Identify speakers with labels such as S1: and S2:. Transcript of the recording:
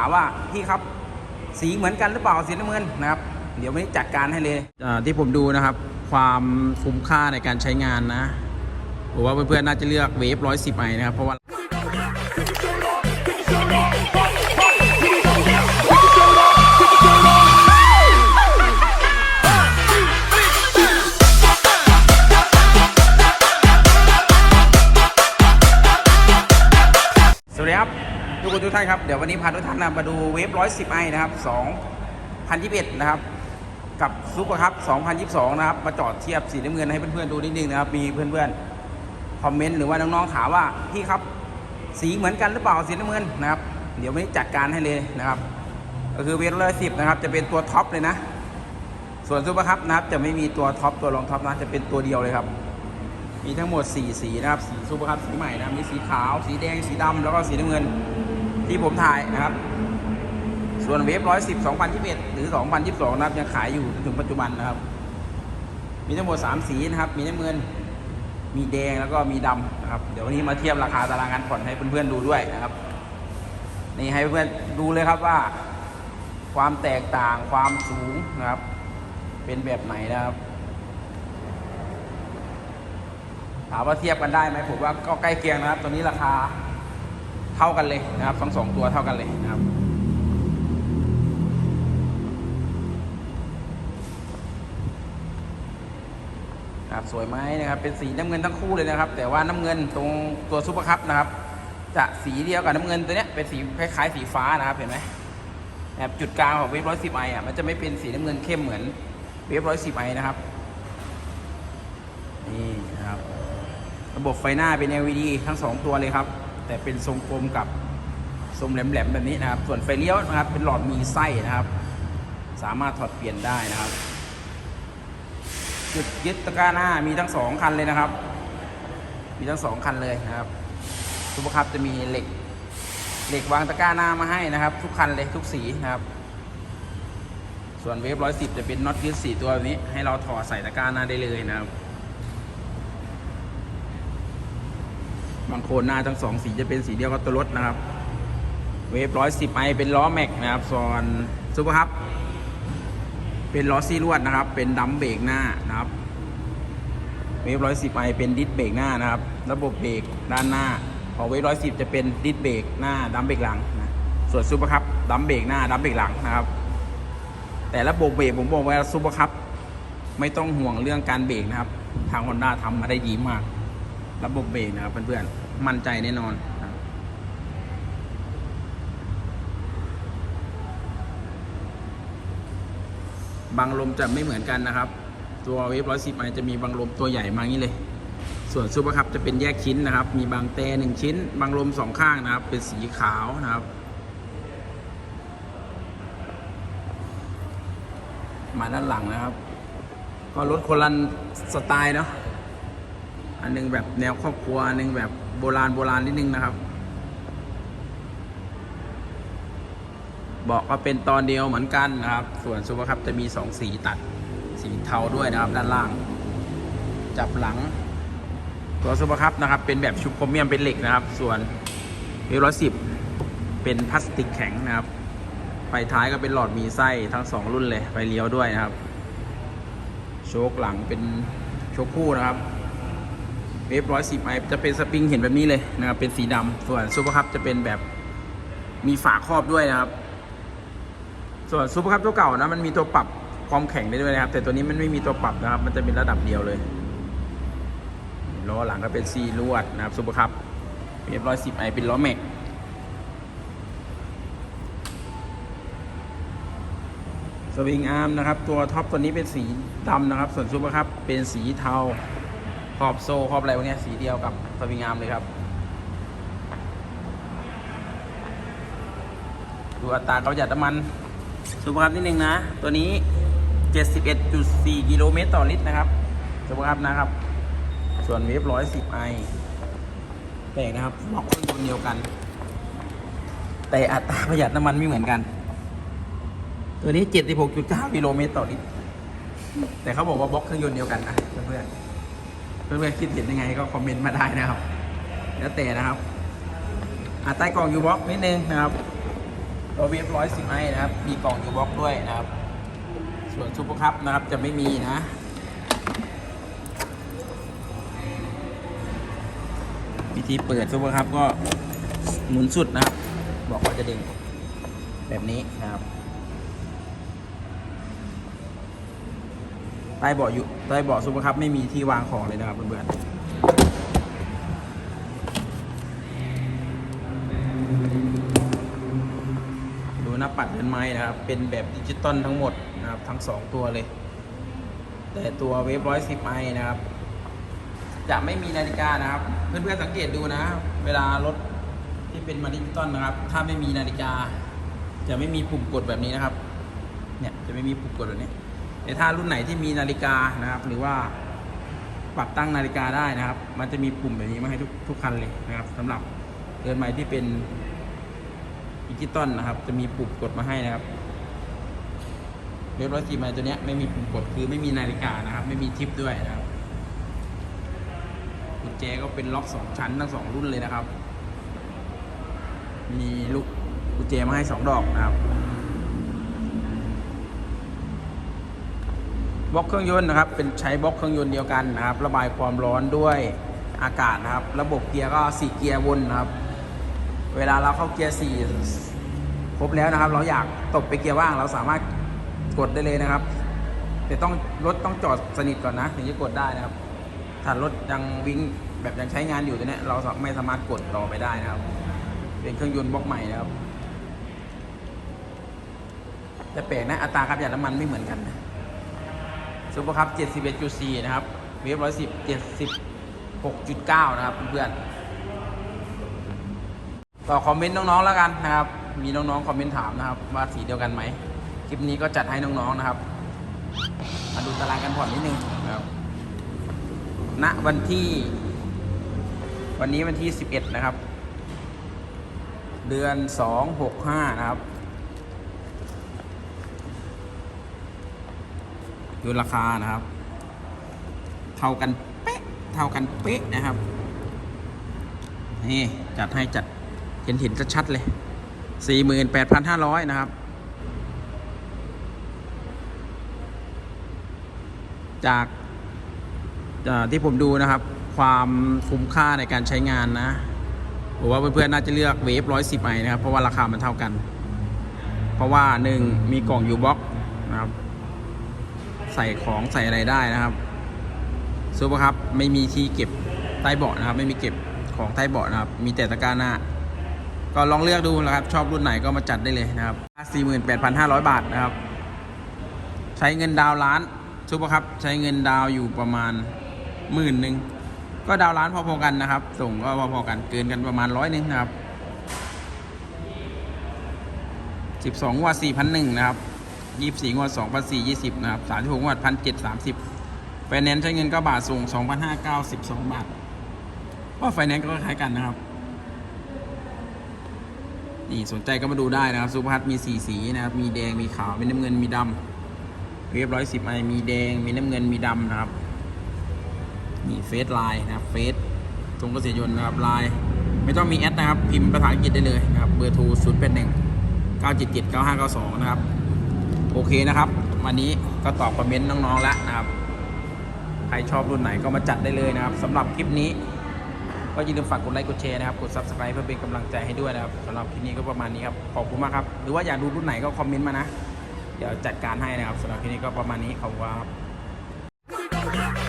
S1: ามว่าพี่ครับ สีเหมือนกันหรือเปล่าสีน้ำเงินนะครับ เดี๋ยวไม่จัดการให้เลยที่ผมดูนะครับ ความคุ้มค่าในการใช้งานนะผมว่าเพื่อนๆน่าจะเลือกเวฟร้อยสิบไอนะครับเพราะว่าานครับ เดี๋ยววันนี้พาทุกท่านนะมาดูเวฟร้อยสิบไอนะครับสองพันยี่สิบเอ็ดนะครับ กับซุปเปอร์คัพ2022นะครับ มาจอดเทียบสีน้ำเงินให้เพื่อนๆดูนิดนึงนะครับ มีเพื่อนๆคอมเมนต์หรือว่าน้องๆถามว่าพี่ครับสีเหมือนกันหรือเปล่าสีน้ำเงินนะครับ เดี๋ยววันนี้จัดการให้เลยนะครับ ก็คือเวฟร้อยสิบนะครับ จะเป็นตัวท็อปเลยนะ ส่วนซุปเปอร์คัพนะครับ จะไม่มีตัวท็อปตัวรองท็อปนะจะเป็นตัวเดียวเลยครับมีทั้งหมด 4 สีนะครับ สีซูเปอร์คัพสีใหม่นะมีสีขาว สีแดง สีดำแล้วก็สีน้ำเงิน ที่ผมถ่ายนะครับ ส่วนเวฟร้อยสิบสองพันยี่สิบเอ็ดหรือสองพันยี่สิบสองนะครับยังขายอยู่จนถึงปัจจุบันนะครับ มีทั้งหมด3สีนะครับ มีน้ำเงิน มีแดงแล้วก็มีดำนะครับ เดี๋ยววันนี้มาเทียบราคาตารางงานผ่อนให้เพื่อนๆดูด้วยนะครับ นี่ให้เพื่อนๆดูเลยครับว่า ความแตกต่างความสูงนะครับ เป็นแบบไหนนะครับถามว่าเทียบกันได้ไหมผมว่าก็ใกล้เคียงนะครับ ตัวนี้ราคา เท่ากันเลยนะครับทั้งสองตัวเท่ากันเลยนะครับครับสวยไหมนะครับเป็นสีน้ำเงินทั้งคู่เลยนะครับ แต่ว่าน้ำเงินตรงตัวซุปเปอร์คัพนะครับ จะสีเดียวกับน้ำเงินตัวเนี้ยเป็นสีคล้ายๆสีฟ้านะครับเห็นไหมนะครับจุดกลางของเวฟร้อยสิบไออะมันจะไม่เป็นสีน้ำเงินเข้มเหมือนเวฟร้อยสิบไอนะครับนี่นะครับ ระบบไฟหน้าเป็น LED ทั้งสองตัวเลยครับ แต่เป็นทรงกลมกับทรงแหลมๆแบบนี้นะครับ ส่วนไฟเลี้ยวนะครับ เป็นหลอดมีไส้นะครับ สามารถถอดเปลี่ยนได้นะครับ จุดยึดตะกร้าหน้ามีทั้งสองคันเลยนะครับ มีทั้งสองคันเลยนะครับทุกคับจะมีเหล็กเหล็กวางตะกร้าหน้ามาให้นะครับ ทุกคันเลยทุกสีนะครับ ส่วนเวฟร้อยสิบจะเป็นน็อตยึดสี่ตัวแบบนี้ ให้เราถอดใส่ตะกร้าหน้าได้เลยนะครับ บางโคนหน้าทั้งสองสีจะเป็นสีเดียวกับตัวรถนะครับ เวฟร้อยสิบไอเป็นล้อแม็กนะครับส่วนซูเปอร์คัพเป็นล้อซี่ลวดนะครับ เป็นดัมเบรกหน้านะครับ เวฟร้อยสิบไอเป็นดิสเบรกหน้านะครับ ระบบเบรกด้านหน้าขอเวฟร้อยสิบจะเป็นดิสเบรกหน้าดัมเบรกหลังนะส่วนซูเปอร์คัพดัมเบรกหน้าดัมเบรกหลังนะครับ แต่ระบบเบรกผมบอกไว่าซูเปอร์คัพไม่ต้องห่วงเรื่องการเบรกนะครับ ทางฮอนด้าทำมาได้ดีมาก ระบบเบรกนะครับเพื่อนๆ มั่นใจแน่นอนบบังลมจะไม่เหมือนกันนะครับ ตัวเวฟร้อยสิบไอจะมีบังลมตัวใหญ่มาอย่างนี้เลย ส่วนซูเปอร์คัพจะเป็นแยกชิ้นนะครับ มีบางแต่หนึ่งชิ้นบังลมสองข้างนะครับ เป็นสีขาวนะครับ มาด้านหลังนะครับ ก็รถคนละสไตล์เนาะอันหนึงแบบแนวครอบครัว อันหนึงแบบ โบราณโบราณนิดนึงนะครับเบอกก็เป็นตอนเดียวเหมือนกันนะครับ ส่วนซูเปอร์คัพจะมี 2 สีตัด สีเทาด้วยนะครับด้านล่าง จับหลัง ตัวซูเปอร์คัพนะครับ เป็นแบบชุบโครเมียมเป็นเหล็กนะครับ ส่วนเวร้อยสิบเป็นพลาสติกแข็งนะครับไฟท้ายก็เป็นหลอดมีไส้ทั้ง 2 รุ่นเลยไฟเลี้ยวด้วยนะครับ โชคหลังเป็นโชคคู่นะครับ เวฟร้อยสิบไอจะเป็นสปริงเห็นแบบนี้เลยนะครับ เป็นสีดำส่วนซูเปอร์คัพจะเป็นแบบมีฝาครอบด้วยนะครับ ส่วนซูเปอร์คัพตัวเก่านะมันมีตัวปรับความแข็งได้ด้วยนะครับ แต่ตัวนี้มันไม่มีตัวปรับนะครับ มันจะเป็นระดับเดียวเลยล้อหลังก็เป็นซีลวดนะครับซูเปอร์คัพเวฟร้อยสิบไอเป็นล้อแม็กสวิงอาร์มนะครับ ตัวท็อปตัวนี้เป็นสีดำนะครับ ส่วนซูเปอร์คัพเป็นสีเทา ขอบโซ่ขอบอะไรพวกนี้สีเดียวกับสวิงอาร์มเลยครับ ดูอัตราการประหยัดน้ำมันสุภาพนิดนึงนะ ตัวนี้ 71.4 กิโลเมตรต่อลิตรนะครับสุภาพนะครับ ส่วนเวฟ110ไอแปลกนะครับบล็อกเครื่องยนต์เดียวกัน แต่อัตราประหยัดน้ำมันไม่เหมือนกัน ตัวนี้ 76.9 กิโลเมตรต่อลิตร แต่เขาบอกว่าบล็อกเครื่องยนต์เดียวกันนะเพื่อนๆ เพื่อนๆคิดเห็นยังไงก็คอมเมนต์มาได้นะครับ แล้วแต่นะครับอาใต้กล่องยูบ็อกนิดนึงนะครับตตัวเวฟร้อยสิบไอนะครับ มีกล่องยูบ็อกด้วยนะครับ ส่วนซูเปอร์คัพนะครับจะไม่มีนะวิธีเปิดซูเปอร์คัพก็หมุนสุดนะครับ บอกว่าจะดึงแบบนี้นะครับ ใต้เบาะอยู่ใต้เบาะซูเปอร์คัพไม่มีที่วางของเลยนะครับเพื่อนๆดูหน้าปัดเดินไม้นะครับ เป็นแบบดิจิตอลทั้งหมดนะครับ ทั้งสองตัวเลย แต่ตัวเวฟร้อยสิบไอนะครับ จะไม่มีนาฬิกานะครับ เพื่อนๆสังเกตดูนะ เวลารถที่เป็นมาดิจิตอลนะครับ ถ้าไม่มีนาฬิกา จะไม่มีปุ่มกดแบบนี้นะครับ เนี่ย จะไม่มีปุ่มกดแบบนี้ แต่ถ้ารุ่นไหนที่มีนาฬิกานะครับ หรือว่าปรับตั้งนาฬิกาได้นะครับ มันจะมีปุ่มแบบนี้มาให้ทุกทุกคันเลยนะครับสำหรับเรือนใหม่ที่เป็นดิจิตอลนะครับ จะมีปุ่มกดมาให้นะครับเรือนร้อยสี่มาตัวเนี้ยไม่มีปุ่มกดคือไม่มีนาฬิกานะครับ ไม่มีทิปด้วยนะครับกุญแจก็เป็นล็อกสองชั้นทั้งสองรุ่นเลยนะครับ มีลูกกุญแจมาให้สองดอกนะครับ บล็อกเครื่องยนต์นะครับ เป็นใช้บล็อกเครื่องยนต์เดียวกันนะครับ ระบายความร้อนด้วยอากาศนะครับ ระบบเกียร์ก็สี่เกียร์วนนะครับ เวลาเราเข้าเกียร์สี่ครบแล้วนะครับ เราอยากตบไปเกียร์ว่าง เราสามารถกดได้เลยนะครับ แต่ต้องรถต้องจอดสนิทก่อนนะ ถึงจะกดได้นะครับ ถ้ารถยังวิ่งแบบยังใช้งานอยู่ตัวเนี้ยเราไม่สามารถกดต่อไปได้นะครับ เป็นเครื่องยนต์บล็อกใหม่นะครับแต่แปลกนะอัตราการประหยัดน้ำมันไม่เหมือนกันนะ ซูเปอร์คัพ71.4 นะครับ เวฟ110 76.9 นะครับเพื่อนๆต่อคอมเมนต์น้องๆแล้วกันนะครับ มีน้องๆคอมเมนต์ถามนะครับ ว่าสีเดียวกันไหม คลิปนี้ก็จัดให้น้องๆนะครับ มาดูตารางกันผ่อนนิดนึงนะครับณวันที่ วันนี้วันที่ 11 นะครับ เดือน 265 นะครับ ดูราคานะครับ เท่ากันเป๊ะ เท่ากันเป๊ะนะครับ นี่จัดให้จัดเห็นเห็นชัดๆเลย 48,500 นะครับ จากที่ผมดูนะครับ ความคุ้มค่าในการใช้งานนะผมว่าเพื่อนๆน่าจะเลือกเวฟ110ไอนะครับ เพราะว่าราคามันเท่ากัน เพราะว่าหนึ่งมีกล่องยูบ็อกนะครับ ใส่ของใส่อะไรได้นะครับซูเปอร์ครับไม่มีที่เก็บใต้เบาะนะครับ ไม่มีเก็บของใต้เบาะนะครับ มีแต่ตะกร้าหน้า ก็ลองเลือกดูนะครับ ชอบรุ่นไหนก็มาจัดได้เลยนะครับ 48,500 บาทนะครับ ใช้เงินดาวล้านซูเปอร์ครับใช้เงินดาวอยู่ประมาณหมื่นหนึ่งก็ดาวล้านพอๆกันนะครับ ส่งก็พอๆกันเกินกันประมาณร้อยหนึ่งนะครับ 12งวด4,001นะครับ ยี่สี่งวดสองพันสี่ยี่สิบนะครับสามสิบหกงวดพันเจ็ดสามสิบไฟแนนซ์ใช้เงินก็บาทส่งสองพันห้าเก้าสิบสองบาทก็ไฟแนนซ์ก็คล้ายกันนะครับ นี่สนใจก็มาดูได้นะครับซูเปอร์ฮัทมีสีสีนะครับ มีแดงมีขาว มีน้ำเงินมีดำเรียบร้อยสิบไอมีแดง มีน้ำเงินมีดำนะครับนี่เฟซไลน์นะครับเฟซตรงกระสียยนต์นะครับไลน์ไม่ต้องมีแอดนะครับ พิมพ์ภาษาอังกฤษได้เลยนะครับ เบอร์โทรศูนย์แปดหนึ่งเก้าเจ็ดเจ็ดเก้าห้าเก้าสองนะครับ โอเคนะครับ วันนี้ก็ตอบคอมเมนต์น้องๆแล้วนะครับ ใครชอบรุ่นไหนก็มาจัดได้เลยนะครับสำหรับคลิปนี้ ก็อย่าลืมฝากกดไลค์กดแชร์นะครับ กด subscribe เพื่อเป็นกำลังใจให้ด้วยนะครับสำหรับคลิปนี้ก็ประมาณนี้ครับ ขอบคุณมากครับ หรือว่าอยากดูรุ่นไหนก็คอมเมนต์มานะ เดี๋ยวจัดการให้นะครับสำหรับคลิปนี้ก็ประมาณนี้ขอบคุณครับ